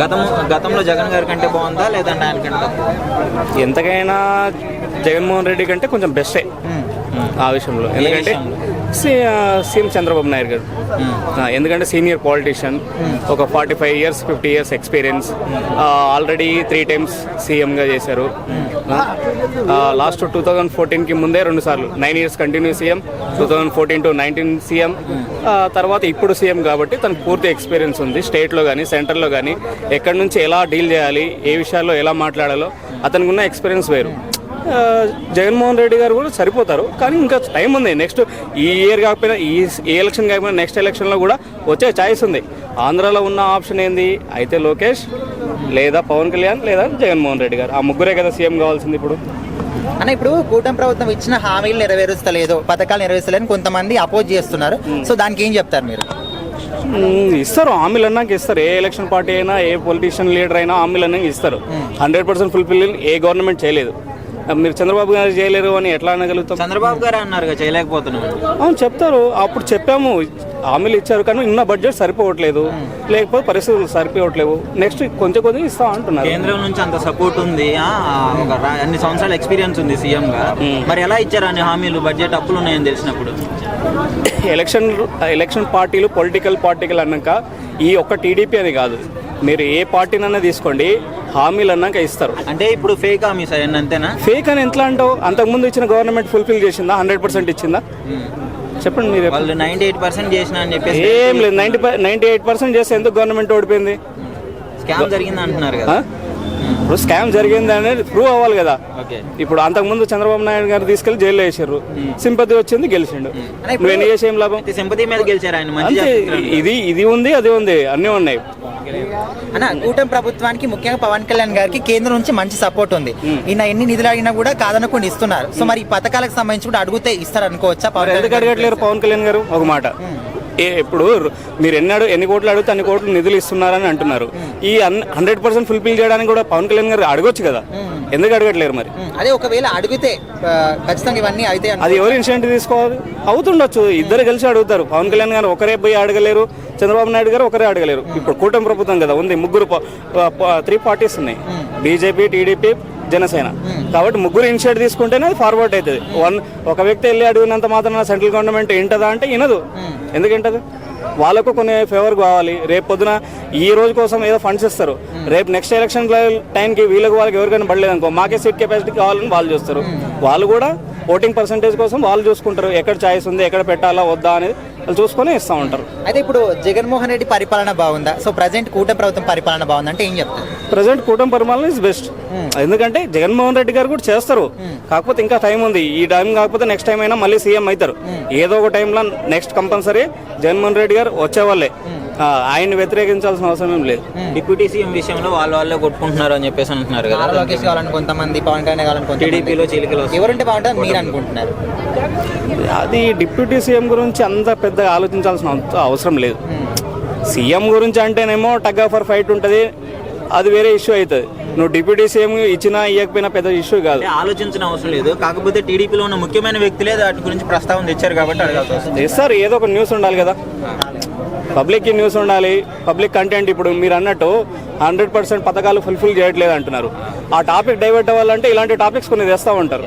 గతం గతంలో జగన్ గారి కంటే బాగుందా లేదంటే ఆయన కంటే తక్కువ? ఎంతకైనా జగన్మోహన్ రెడ్డి కంటే కొంచెం బెస్టే ఆ విషయంలో. ఎందుకంటే సీఎం చంద్రబాబు నాయుడు గారు. ఎందుకంటే సీనియర్ పాలిటీషియన్ ఒక forty five years fifty years experience already three times సీఎంగా చేశారు. లాస్ట్ టూ థౌజండ్ ఫోర్టీన్కి ముందే రెండు సార్లు nine years continue CM two thousand fourteen to nineteen CM తర్వాత ఇప్పుడు సీఎం కాబట్టి తనకు పూర్తి ఎక్స్పీరియన్స్ ఉంది స్టేట్లో కానీ సెంటర్లో కానీ ఎక్కడి నుంచి ఎలా డీల్ చేయాలి ఏ విషయాల్లో ఎలా మాట్లాడాలో అతనికి ఉన్న ఎక్స్పీరియన్స్ వేరు. జగన్మోహన్ రెడ్డి గారు కూడా సరిపోతారు. కానీ ఇంకా టైం ఉంది. నెక్స్ట్ ఈ ఇయర్ కాకపోయినా ఈ ఈ ఎలక్షన్ కాకపోయినా నెక్స్ట్ ఎలక్షన్లో కూడా వచ్చే ఛాయిస్ ఉంది. ఆంధ్రాలో ఉన్న ఆప్షన్ ఏంది? అయితే లోకేష్ లేదా పవన్ కళ్యాణ్ లేదా జగన్మోహన్ రెడ్డి గారు. ఆ ముగ్గురే కదా సీఎం కావాల్సింది ఇప్పుడు. అన్న ఇప్పుడు కూటమి ప్రభుత్వం ఇచ్చిన హామీలు నెరవేరుస్తలేదు. పథకాలు నెరవేరుస్తలేదని కొంతమంది అపోజ్ చేస్తున్నారు. సో దానికి ఏం చెప్తారు మీరు? మ్మ్, ఇస్తారు. హామీలు అన్నాక ఇస్తారు. ఏ ఎలక్షన్ పార్టీ అయినా ఏ పొలిటీషియన్ లీడర్ అయినా హామీలు అన్నాక ఇస్తారు. హండ్రెడ్ పర్సెంట్ ఫుల్ఫిల్ ఏ గవర్నమెంట్ చేయలేదు. మీరు చంద్రబాబు గారు చేయలేరు అని ఎట్లా అనగలుగుతాం? చంద్రబాబు గారు అన్నారు చేయలేకపోతున్నాం అవును చెప్తారు. అప్పుడు చెప్పాము. హామీలు ఇచ్చారు కానీ ఉన్న బడ్జెట్ సరిపోవట్లేదు. లేకపోతే పరిస్థితులు సరిపోవట్లేవు. నెక్స్ట్ కొంచెం కొంచెం ఇస్తాం అంటున్నారు. కేంద్రం నుంచి అంత సపోర్ట్ ఉంది. అన్ని సంవత్సరాల ఎక్స్పీరియన్స్ ఉంది సీఎం గా. మరి ఎలా ఇచ్చారు అన్ని హామీలు? బడ్జెట్ అప్పులు ఉన్నాయని తెలిసినప్పుడు. ఎలక్షన్ ఎలక్షన్ పార్టీలు పొలిటికల్ పార్టీలు అన్నాక ఈ ఒక్క టీడీపీ అని కాదు. మీరు ఏ పార్టీనన్నా తీసుకోండి. హామీలు అన్నాక ఇస్తారు. అంటే ఇప్పుడు ఫేక్ హామీస్ అవన్నీ అంతేనా? ఫేక్ అని ఎట్లా అంటావు? అంతకుముందు ఇచ్చిన గవర్నమెంట్ ఫుల్ఫిల్ చేసిందా? హండ్రెడ్ పర్సెంట్ ఇచ్చిందా? చెప్పండి మీరు వాళ్ళు నైన్టీ ఎయిట్ పర్సెంట్ చేసిన అని చెప్పేసి ఏం లేదు నైంటీ నైంటీ ఎయిట్ పర్సెంట్ చేస్తే ఎందుకు గవర్నమెంట్ ఓడిపోయింది? స్కామ్ జరిగింది అంటున్నారు? కదా. ఇప్పుడు స్కామ్ జరిగింది అనేది ప్రూవ్ అవ్వాలి కదా. ఓకే. ఇప్పుడు అంతకుముందు చంద్రబాబు నాయుడు గారు తీసుకెళ్ళి జైల్లో వేసారు. సింపతి వచ్చింది గెలిచిండు. నువ్వు చేసి ఏం లాభం? సింపతి మీద గెలిచారు ఆయన ఇది ఇది ఉంది అది ఉంది అన్నీ ఉన్నాయి. అన్న కూటమి ప్రభుత్వానికి ముఖ్యంగా పవన్ కళ్యాణ్ గారికి కేంద్రం నుంచి మంచి సపోర్ట్ ఉంది. ఈయన ఎన్ని నిధులు అడిగినా కూడా కాదనకుండా ఇస్తున్నారు. సో మరి ఈ పథకాలకు సంబంధించి కూడా అడిగితే ఇస్తారు అనుకోవచ్చా పవన్ అడగట్లేరు పవన్ కళ్యాణ్ గారు? ఒక మాట. ఏ ఇప్పుడు మీరు ఎన్నాడు ఎన్ని కోట్లు అడిగితే అన్ని కోట్లు నిధులు ఇస్తున్నారని అంటున్నారు. ఈ హండ్రెడ్ పర్సెంట్ ఫుల్ఫిల్ చేయడానికి కూడా పవన్ కళ్యాణ్ గారు అడగొచ్చు కదా. ఎందుకు అడగట్లేరు మరి? అదే ఒకవేళ అడిగితే ఖచ్చితంగా ఇవన్నీ అయితే అది ఎవరు ఇన్సిడెంట్ తీసుకోవాలి? అవుతుండొచ్చు. ఇద్దరు కలిసి అడుగుతారు. పవన్ కళ్యాణ్ గారు ఒకరే పోయి అడగలేరు చంద్రబాబు నాయుడు గారు ఒకరే అడగలేరు. ఇప్పుడు కూటమి ప్రభుత్వం కదా ఉంది ముగ్గురు త్రీ పార్టీస్ ఉన్నాయి. BJP TDP Janasena. కాబట్టి ముగ్గురు ఇనిషియేట్ తీసుకుంటేనే అది ఫార్వర్డ్ అవుతుంది. వన్ ఒక వ్యక్తి వెళ్ళి అడిగినంత మాత్రం సెంట్రల్ గవర్నమెంట్ వింటదా అంటే వినదు. ఎందుకు వింటది వాళ్ళకు కొన్ని ఫేవర్ కావాలి. రేపు పొద్దున ఈ రోజు కోసం ఏదో ఫండ్స్ ఇస్తారు. రేపు నెక్స్ట్ ఎలక్షన్ టైంకి వీళ్ళకి వాళ్ళకి ఎవరికైనా పడలేదు అనుకో మాకే సీట్ కెపాసిటీ కావాలని వాళ్ళు చూస్తారు. వాళ్ళు కూడా ఓటింగ్ పర్సంటేజ్ కోసం వాళ్ళు చూసుకుంటారు. ఎక్కడ ఛాయిస్ ఉంది ఎక్కడ పెట్టాలా వద్దా అనేది వాళ్ళు చూసుకొని ఇస్తూ ఉంటారు. అయితే ఇప్పుడు జగన్మోహన్ రెడ్డి పరిపాలన బాగుందా? సో ప్రజెంట్ కూటమి ప్రభుత్వం పరిపాలన బాగుందా అంటే ఏం చెప్తారు? ప్రజెంట్ కూటమి పరిపాలన ఇస్ బెస్ట్ ఎందుకంటే జగన్మోహన్ రెడ్డి గారు కూడా చేస్తారు. కాకపోతే ఇంకా టైం ఉంది. ఈ టైం కాకపోతే నెక్స్ట్ టైం అయినా మళ్ళీ సీఎం అవుతారు. ఏదో ఒక టైంలో నెక్స్ట్ కంపల్సరీ జగన్మోహన్ రెడ్డి గారు వచ్చేవాళ్ళే ఆ, ఆయన్ని వ్యతిరేకించాల్సిన అవసరం ఏం లేదు. డిప్యూటీ సీఎం విషయంలో వాళ్ళు వాళ్ళే కొట్టుకుంటున్నారు అని చెప్పేసి అంటున్నారు నారా కదా లోకేష్ కావాలని కొంతమంది పవన్ కళ్యాణ్ కావాలని టీడీపీలో చీలికలు. ఎవరుంటే బాగుంటుంది మీరు అనుకుంటున్నారు? అది డిప్యూటీ సీఎం గురించి అంత పెద్దగా ఆలోచించాల్సిన అవసరం లేదు. సీఎం గురించి అంటేనేమో టగ్ ఫర్ ఫైట్ ఉంటుంది అది వేరే ఇష్యూ అవుతుంది నువ్వు డిప్యూటీ సీఎం ఇచ్చినా ఇవ్వకపోయినా పెద్ద ఇష్యూ కాదు. ఆలోచించిన అవసరం లేదు. కాకపోతే టీడీపీలో ఉన్న ముఖ్యమైన వ్యక్తులే వాటి గురించి ప్రస్తావన తెచ్చారు కాబట్టి అడగాల్సి వస్తుంది సార్ ఏదో ఒక న్యూస్ ఉండాలి కదా. పబ్లిక్కి న్యూస్ ఉండాలి పబ్లిక్ కంటెంట్ ఇప్పుడు మీరు అన్నట్టు హండ్రెడ్ పర్సెంట్ పథకాలు ఫుల్ఫిల్ చేయట్లేదు అంటున్నారు. ఆ టాపిక్ డైవర్ట్ అవ్వాలంటే ఇలాంటి టాపిక్స్ కొన్ని తెస్తూ ఉంటారు.